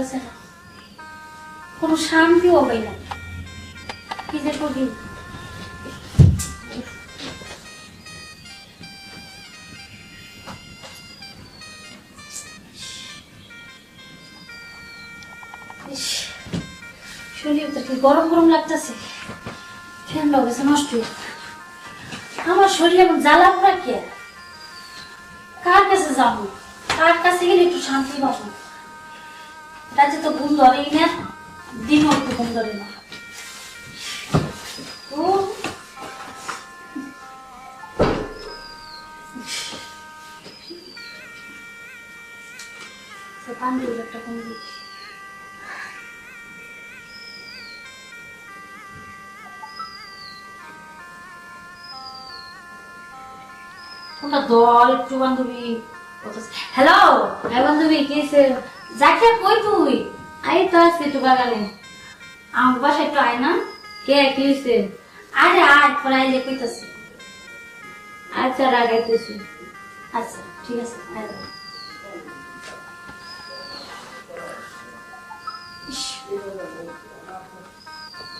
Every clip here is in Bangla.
লাগতেছে না? কোনো শান্তিও পাই না। কি যে করি? তো কি গরম গরম লাগতেছে? ঠান্ডা লাগছে নষ্ট আমার শরীর এমন জ্বালা পোড়া কে? কার কাছে যাব? কার কাছে গেলে একটু শান্তি পাবো? রাতে তো ঘুম ধরেই না দিনও একটু ঘুম ধরে না। দল, একটু বান্ধবী হ্যালো হ্যাঁ বান্ধবী, কি যাকে কই তুই? আই তো আসছি একটু বাগানে আমার বাসায় একটু আয় না। কে কি হয়েছে আরে আয় পরে আইলে কইতাছি আচ্ছা রাগাইতেছি। আচ্ছা ঠিক আছে, আয়।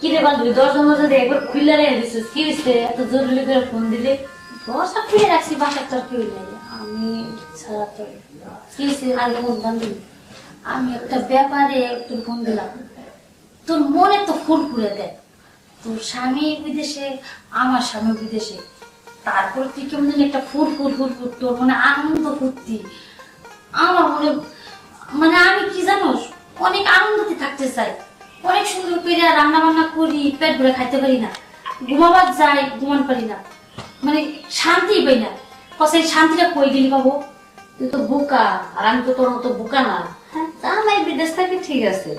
কি রে বান্ধবী দরজা মজা দিয়ে একবার খুলে রেখে দিছিস? কি হয়েছে এত জরুরি করে ফোন দিলে? দরজা খুলে রাখছি, বাসার তোর কেউ নাই। আমি ছাড়া তো কি হয়েছে আর কেমন বান্ধবী আমি একটা ব্যাপারে একটু ফোন দিলাম। তোর মনে তো ফুল খুলে দেয়। তোর স্বামী বিদেশে, আমার স্বামী বিদেশে। তারপর তুই কেমন জানি একটা ফুল ফুল ফুল ফুল তোর মানে আনন্দ ফুর্তি আমার মনে মানে আমি কি জানোস অনেক আনন্দতে থাকতে চাই। অনেক সুন্দর করে রান্না বান্না করি, পেট ভরে খাইতে পারি না। ঘুমাবার যাই ঘুমান পারি না। মানে শান্তি পাই না। কসাই শান্তিটা কই গেলি বাবু? তুই তো বোকা, আর আমি তো তোর মতো বোকা না। হ্যাঁ। আমি বিদেশ থাকি ঠিক আছে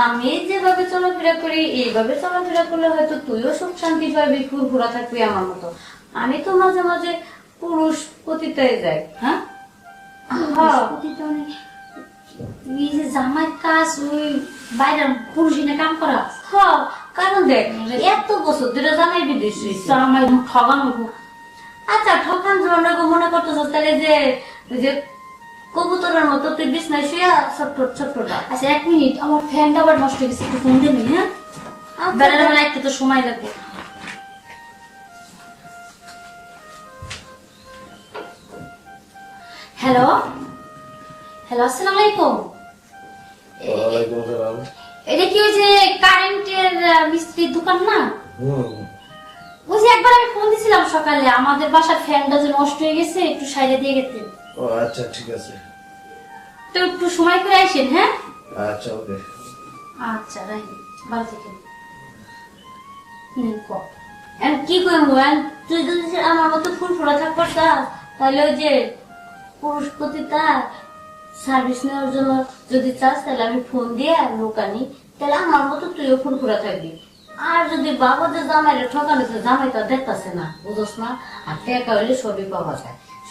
আমি যেভাবে চলাফেরা করি এইভাবে চলাফেরা করলে হয়তো তুইও সুখ শান্তি পাবি ফুরফুরা থাকবি আমার মতো আমি তো মাঝে মাঝে পুরুষ পতিতায় যাই হ্যাঁ যে জামাই কাজ ওই বাইরের পুরুষিনে কাম করা হ কারণ দেখ এত বছর ধরে জানাই বিদেশ। জামাই ঠগানো আচ্ছা ঠকান জন্য মনে করতেছ তাহলে যে কবুতরের মতো তুই বিছনায় শুয়ে ছোট্ট ছোট্টটা আচ্ছা এক মিনিট আমার ফ্যানটা আবার নষ্ট হয়ে গেছে একটু ফোন দেবি হ্যাঁ বেড়ার বেলা একটু তো সময় লাগবে। হ্যালো? হ্যালো আসসালামু আলাইকুম। ওয়ালাইকুম আসসালাম। এটা কি ওই যে কারেন্টের মিস্ত্রির দোকান না? ওই যে একবার আমি ফোন দিছিলাম সকালে আমাদের বাসার ফ্যানটা যে নষ্ট হয়ে গেছে একটু সাইডে দিয়ে গেছে ও আচ্ছা ঠিক আছে। তো একটু সময় করে আসেন হ্যাঁ? আচ্ছা ওকে। আচ্ছা রাই ভালো থাকেন। হুম ক? এখন কি করব তুই যদি আমার মতো ফুল ফোড়া থাকবার তাহলে ওই যে পুরুষ সার্ভিস নেওয়ার জন্য যদি চাস তাহলে আমি ফোন দিয়ে লোক আনি তাহলে আমার মতো তুইও ফুরফুরা থাকবি। আর যদি বাবা যে জামাইরে ঠকানো তো জামাই তো দেখতাছে না বুঝোস না আর টাকা সবই পাওয়া যায়।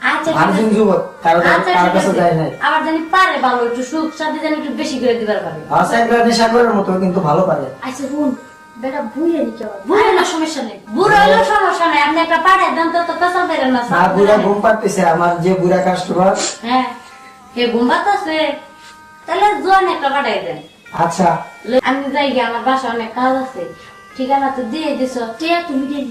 আরেকজন আছে। যুবক কারও আচ্ছা, কারও কাছে আছে। যায় নাই। আবার জানি পারে ভালো একটু সুখ শান্তি জানি একটু বেশি করে দিবার পারে। হাসাইবা নেশাকরের মতো কিন্তু ভালো পারে। আচ্ছা শুন বেটা বুঝে নি কেউ বুঝে না সমস্যা নেই। বুড়ো হলেও সমস্যা নাই। আপনি একটা পাড়ে দেন তো তো পেশা বেরেন না না বুড়া ঘুম পাচ্ছে আমার যে বুড়া কাস্টমার হ্যাঁ আছে তাহলে জোয়ান একটা পাঠাই দেন। আচ্ছা। আমি যাই গিয়ে আমার বাসা অনেক কাজ আছে। ঠিকানা তো দিয়ে দিছ টিয়া তুমি দিয়ে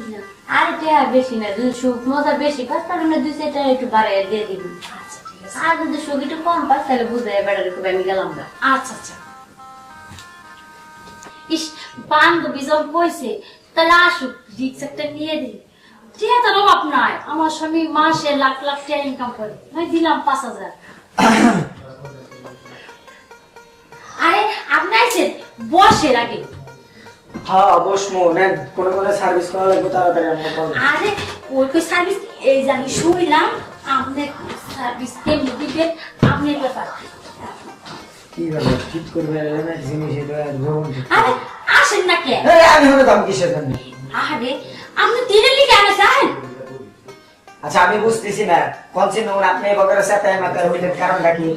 আরে টেহা বেশি না যদি সুখ মজা বেশি পাস তাহলে দুই একটু দিয়ে দিবি। আচ্ছা ঠিক আছে। আর যদি সুখ একটু কম পাস তাহলে বেড়ার একটু আমি গেলাম না। আচ্ছা আচ্ছা। ইস বান্ধবী যখন কইছে তাহলে আসুক রিক্স একটা নিয়ে দি টিয়া তো অভাব নাই আমার স্বামী মাসে লাখ লাখ টাকা ইনকাম করে। আমি দিলাম পাঁচ হাজার। আরে আপনি আইছেন বসের আগে। হ্যাঁ নেন কোনো কোনো সার্ভিস করা লাগবে তাড়াতাড়ি আমরা করব আরে ওই কই সার্ভিস এই জানি শুইলাম আপনি সার্ভিস কেমনি দিবেন আপনি ব্যাপার কি বলে ঠিক করবে না জিনিস এটা ভ্রমণ আরে আসেন না কে এই, আমি হলে দাম কিসের জন্য? আরে আপনি দিনের লিখে আনেছেন আচ্ছা আমি বুঝতেছি না। কনসিন ওর আপনি বগের সাথে মাতার হইলেন কারণটা কি?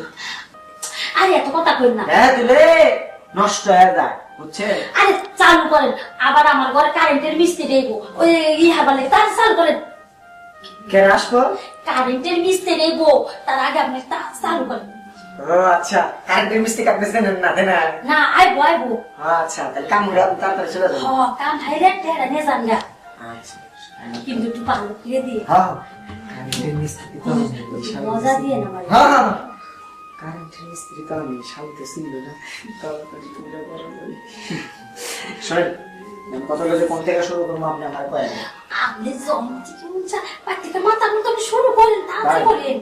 আরে এত কথা কই না। হ্যাঁ তুলে নষ্ট হয়ে যায়। বুঝছে? আরে চালু করেন আবার আমার ঘরে কারেন্টের মিস্ত্রি দেব। ওই ইহা বলে তার চালু করেন। কেন আসব? কারেন্টের মিস্ত্রি দেব তার আগে আপনি চালু করেন। ও আচ্ছা। কারেন্টের মিস্ত্রি জানেন না না? না আইবো আইবো। আচ্ছা তাহলে কামড়া তাড়াতাড়ি চলে যাব কাম হাইরে টেরা নে জানগা আচ্ছা। কিন্তু একটু ভালো করে দিয়ে হ্যাঁ কারেন্টের মিস্ত্রি তো মজা দিয়ে না হ্যাঁ হ্যাঁ কারেন্টের মিস্ত্রি তো আমি শান্তি ছিল না তাড়াতাড়ি পূজা করা যাবে শোনেন আমি কত কোন থেকে শুরু করব? আপনি আমার কয়েক আপনি জন্ম থেকে উঁচা পাট থেকে মাথা মতো আপনি শুরু করেন তাড়াতাড়ি করেন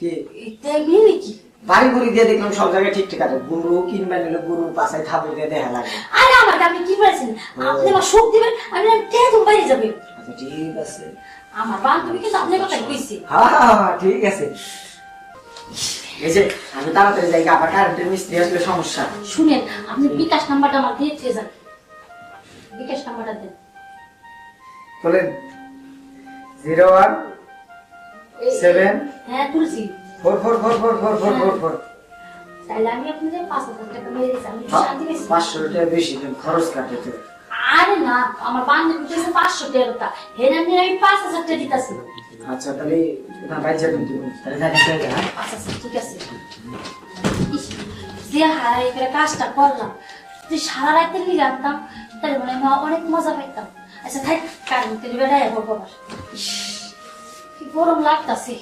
কি? এটা এমনি বাড়ি বুড়ি দিয়ে দেখলাম সব জায়গায় ঠিক ঠিক আছে। গুরু কিনবেন নিলে গুরুর পাশে থাপড় দিয়ে দেখা লাগে। আরে আমাকে আপনি কি বলেছেন? আপনি আমার সুখ দিবেন আমি তুমি বাইরে যাবেন আচ্ছা ঠিক আছে। আমার বান্ধবী কিন্তু আপনার কথা কইছে। হ্যাঁ হ্যাঁ, হ্যাঁ, ঠিক আছে। এই যে আমি তাড়াতাড়ি যাই আবার কারেন্টের মিস্ত্রি আসলে সমস্যা। শুনেন আপনি বিকাশ নাম্বারটা আমার দিয়ে দিয়ে যান। বিকাশ নাম্বারটা দেন। বলেন জিরো ওয়ান সেভেন হ্যাঁ Tulsi. Four four four four four four four four. তাহলে আমি আপনাদের পাঁচ হাজার টাকা মেরে দিচ্ছি শান্তি পেয়েছি পাঁচশো টাকা বেশি খরচ কাটে আরে না আমার বান্ধবী পাঁচশো টাকা হেনা নিয়ে আমি পাঁচ হাজার টাকা দিতেছি। আচ্ছা তাহলে না বাইরে যাবেন তুমি তাহলে দেখা যাবে হ্যাঁ? আচ্ছা আচ্ছা ঠিক আছে। যে হারাই করে কাজটা করলাম। তুই সারা রাতে জানতাম? তাহলে মনে হয় অনেক মজা পাইতাম। আচ্ছা থাক কারণ তুই বেড়াই ইস, কি গরম লাগতাছে।